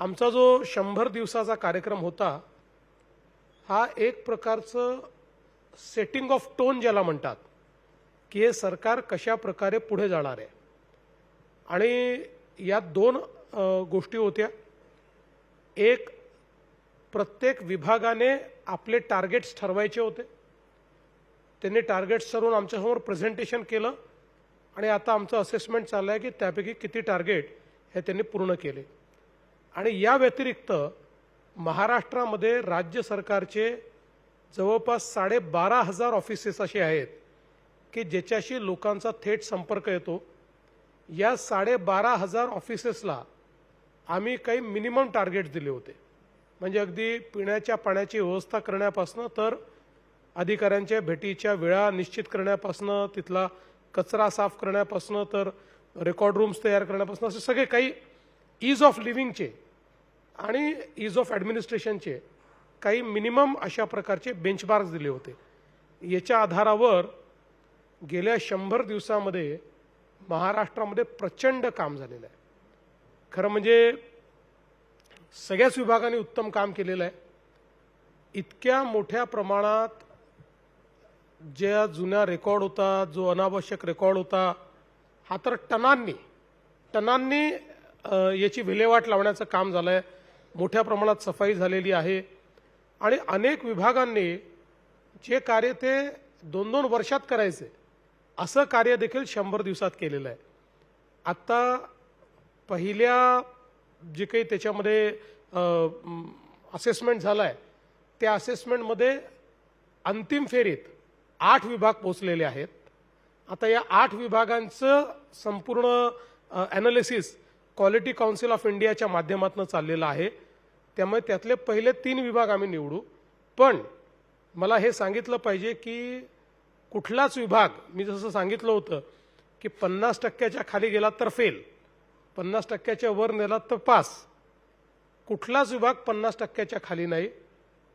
आमचा जो शंभर दिवसाचा कार्यक्रम होता हा एक प्रकारचं सेटिंग ऑफ टोन ज्याला म्हणतात की हे सरकार कशा प्रकारे पुढे जाणार आहे. आणि यात दोन गोष्टी होत्या. एक प्रत्येक विभागाने आपले टार्गेट्स ठरवायचे होते. त्यांनी टार्गेट्स ठरवून आमच्यासमोर प्रेझेंटेशन केलं. आणि आता आमचं असेसमेंट चाललं आहे की त्यापैकी किती टार्गेट हे त्यांनी पूर्ण केले. आणि या व्यतिरिक्त महाराष्ट्रामध्ये राज्य सरकारचे जवळपास साडेबारा हजार ऑफिसेस असे आहेत की ज्याच्याशी लोकांचा थेट संपर्क येतो. या साडेबारा हजार ऑफिसेसला आम्ही काही मिनिमम टार्गेट दिले होते. म्हणजे अगदी पिण्याच्या पाण्याची व्यवस्था करण्यापासनं तर अधिकाऱ्यांच्या भेटीच्या वेळा निश्चित करण्यापासनं तिथला कचरा साफ करण्यापासनं तर रेकॉर्ड रूम्स तयार करण्यापासून असे सगळे काही ईज ऑफ लिव्हिंगचे आणि ईज ऑफ ॲडमिनिस्ट्रेशनचे काही मिनिमम अशा प्रकारचे बेंचमार्क्स दिले होते. याच्या आधारावर गेल्या शंभर दिवसामध्ये महाराष्ट्रामध्ये प्रचंड काम झालेलं आहे. खरं म्हणजे सगळ्याच विभागाने उत्तम काम केलेलं आहे. इतक्या मोठ्या प्रमाणात ज्या जुन्या रेकॉर्ड होता जो अनावश्यक रेकॉर्ड होता हा तर टनांनी टनांनी याची विल्हेवाट लावण्याचं काम झालं आहे मोठ्या प्रमाणात सफाई झालेली आहे. आणि अनेक विभागांनी जे कार्य ते दोन दोन वर्षात करायचे असं कार्य देखील शंभर दिवसात केलेलं आहे. आत्ता पहिल्या जे काही त्याच्यामध्ये असेसमेंट झालं आहे त्या असेसमेंटमध्ये अंतिम फेरीत आठ विभाग पोचलेले आहेत. आता या आठ विभागांचं संपूर्ण ॲनालिसिस क्वालिटी काउन्सिल ऑफ इंडियाच्या माध्यमातून चाललेलं आहे. त्यामुळे त्यातले पहिले तीन विभाग आम्ही निवडू. पण मला हे सांगितलं पाहिजे की कुठलाच विभाग मी जसं सांगितलं होतं की पन्नास टक्क्याच्या खाली गेला तर फेल पन्नास टक्क्याच्या वर नेला तर पास. कुठलाच विभाग पन्नास टक्क्याच्या खाली नाही.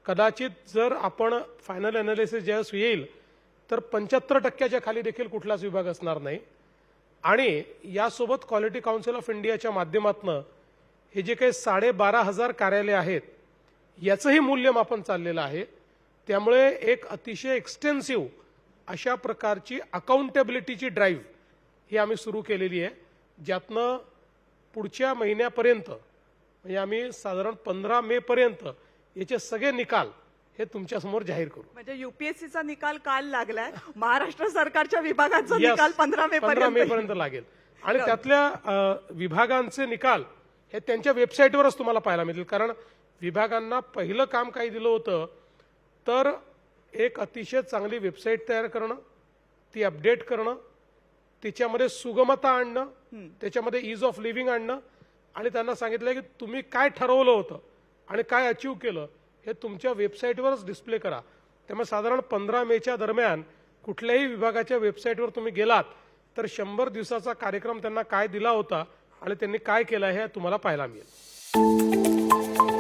कदाचित जर आपण फायनल अनालिसिस ज्यावेळेस येईल तर पंच्याहत्तर टक्क्याच्या खाली देखील कुठलाच विभाग असणार नाही. आणि यासोबत क्वालिटी काउन्सिल ऑफ इंडियाच्या माध्यमातून हे जे काही साडेबारा हजार कार्यालय आहेत याचंही मूल्यमापन चाललेलं आहे. त्यामुळे एक अतिशय एक्सटेन्सिव्ह अशा प्रकारची अकाउंटेबिलिटीची ड्राईव्ह ही आम्ही सुरू केलेली आहे. ज्यातनं पुढच्या महिन्यापर्यंत म्हणजे आम्ही साधारण पंधरा मेपर्यंत याचे सगळे निकाल हे तुमच्यासमोर जाहीर करू. म्हणजे युपीएससीचा निकाल काल लागलाय. महाराष्ट्र सरकारच्या विभागाचा Yes. निकाल पंधरा मे पंधरा मे पर्यंत लागेल. आणि त्यातल्या विभागांचे निकाल हे त्यांच्या वेबसाईटवरच तुम्हाला पाहायला मिळतील. कारण विभागांना पहिलं काम काही दिलं होतं तर एक अतिशय चांगली वेबसाईट तयार करणं ती अपडेट करणं तिच्यामध्ये सुगमता आणणं त्याच्यामध्ये इज ऑफ लिव्हिंग आणणं आणि त्यांना सांगितलं की तुम्ही काय ठरवलं होतं आणि काय अचीव केलं हे तुमच्या वेबसाईटवरच डिस्प्ले करा. त्यामुळे साधारण पंधरा मेच्या दरम्यान कुठल्याही विभागाच्या वेबसाईटवर तुम्ही गेलात तर शंभर दिवसाचा कार्यक्रम त्यांना काय दिला होता आणि त्यांनी काय केलं हे तुम्हाला पाहायला मिळेल.